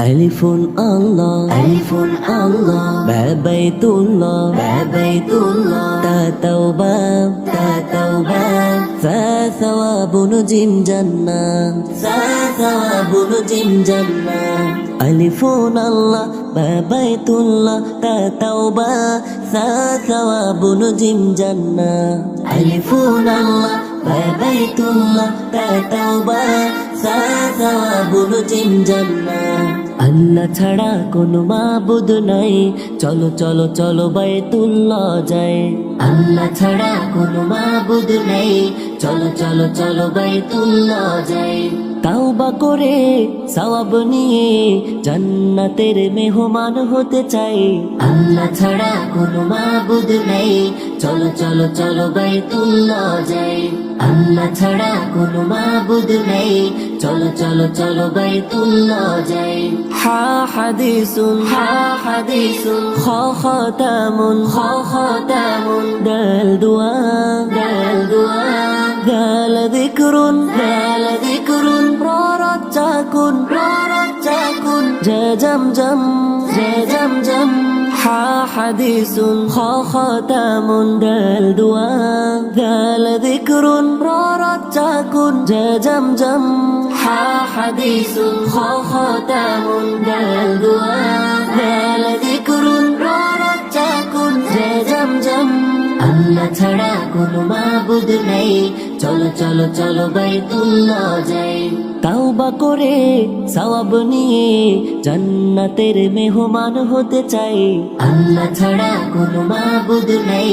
ألف الله ألف الله بابيت الله بابيت الله تا توبة تا توبة ثا ثواب نجم جنة ثا ثواب نجم جنة ألف الله بابيت الله تا توبة ثا ثواب نجم جنة ألف الله بابيت الله تا توبة ثا ثواب نجم جنة আল্লাহ ছাড়া কোনো মাবুদ নাই। চলো চলো চলো বাইতুল্লাহ যায় আল্লাহ ছাড়া কোনো মাবুদ নাই। চলো চলো চলো বাইতুল্লাহ যায় তাওবা করে সওয়াব নিয়ে জান্নাতের মেহমান হতে চাই। আল্লাহ ছাড়া কোনো মাবুদ নাই। চলো চলো চলো বাইতুল্লাহ যায় আল্লাহ ছাড়া কোনো মাবুদ নাই। চলো চলো চলো বাইতুল্লাহ যায় হা হাদিসুন হা হাদিসুন। খ খতামুন খ খতামুন। দাল দুয়া দাল দুয়া। দাল যিকরুন দাল জা জমজম হা হাদিসুন, খ খতামুন দাল দুয়া। দাল যিকরুন প্ররচ্চাকুন জা জমজম হা হাদিসুন, খ খতামুন দাল দুয়া। দাল যিকরুন প্ররচ্চাকুন জা জমজম আল্লাহ ছাড়া কোনো মাবুদ নেই। চলো চলো চলো বাইতুল্লাহ যাই। তাওবা করে সওয়াব নিয়ে জান্নাতের মেহমান হতে চাই। আল্লাহ ছাড়া কোনো মাবুদ নেই।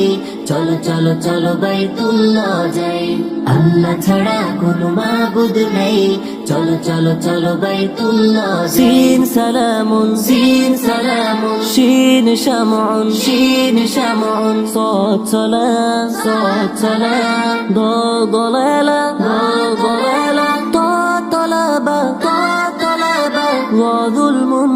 চলো চলো চলো বাইতুল্লাহ যাই। আল্লাহ ছাড়া কোনো মাবুদ নেই। চলো চলো চলো বাইতুল্লাহ সিন সালামুন সিন সালামুন। শিন শামউন শিন শামউন সাদ সালাম সাদ সালাম দ গলালা দ গলালা ত তলাবা তো তলাবা। ওয়া যুলমুন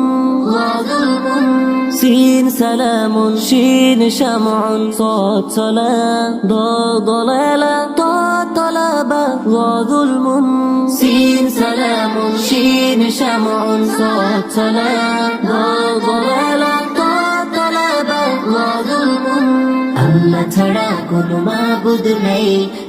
سين سلام شين شمع صوت صلاة ضو ضلالة طا طلبة وظلم سين سلام شين شمع صوت صلاة ضو ضلالة طا طلبة وظلم আল্লাহ ছাড়া কোনো মাবুদ নেই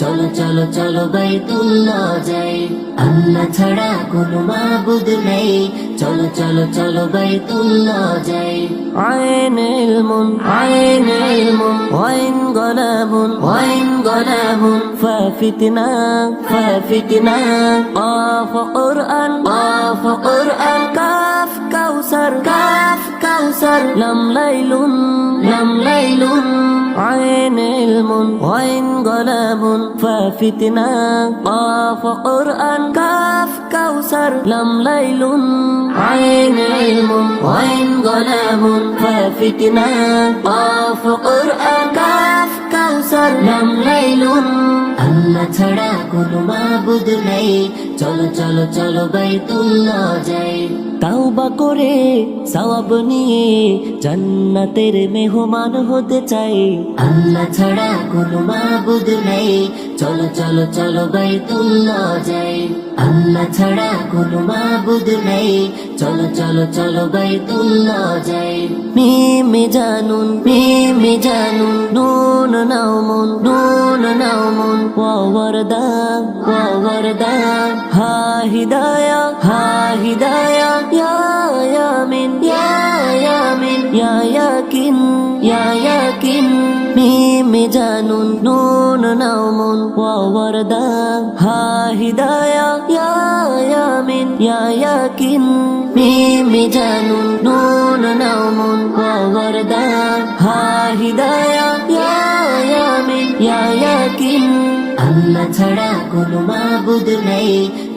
চলো চলো চলো বাইতুল্লাহ যাই। আল্লাহ ছাড়া কোনো মাবুদ নেই। চলো চলো চলো বাইতুল্লাহ যাই। আইন ইলমুন আইন ইলমুন ওয়াইন গলাবুন ওয়াইন গলাবুন ফাফিতনা ফাফিতনা আফ কুরআন আফ কুরআন, কাফ كوثر كاف كوثر لم ليل لم ليل عين علم وعين قلم ففتنا قاف قرآن كاف كوثر لم ليل عين علم وعين قلم ففتنا قاف قرآن كاف كوثر لم ليل আল্লাহ ছাড়া কোনো মাবুদ নেই চলো চলো চলো বাইতুল্লাহ যাই। তাওবা করে সওয়াব নিয়ে জান্নাতের মেহমান হতে চাই। আল্লাহ ছাড়া কোনো মাবুদ নেই। চলো চলো চলো বাইতুল্লাহ যাই। আল্লাহ ছাড়া কোনো মাবুদ নেই। চলো চলো চলো বাইতুল্লাহ যাই। মিমে জানুন মিমে জানুন। নুন নাউমুন নুন নাউমুন ওয়ারদা ওয়ারদা হা হিদায়া হা হিদায়া। ইয়া ইয়ামিন ইয়া ইয়ামিন ইয়া ইয়াকিন ইয়া ইয়াকিন মিমে জানুন নুন নাউমুন ওয়ারদা হা হিদায়া ইয়া ইয়ামিন ইয়া ইয়াকিন মিমে জানুন নুন নাউমুন ওয়ারদা হা হিদায়া ইয়া ইয়ামিন ইয়া ইয়াকিন আল্লাহ ছাড়া কোনো মাবুদ নেই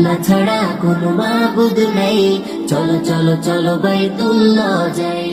আল্লাহ ছাড়া কোনো মাবুদ নেই চলো চলো চলো বাইতুল্লাহ যাই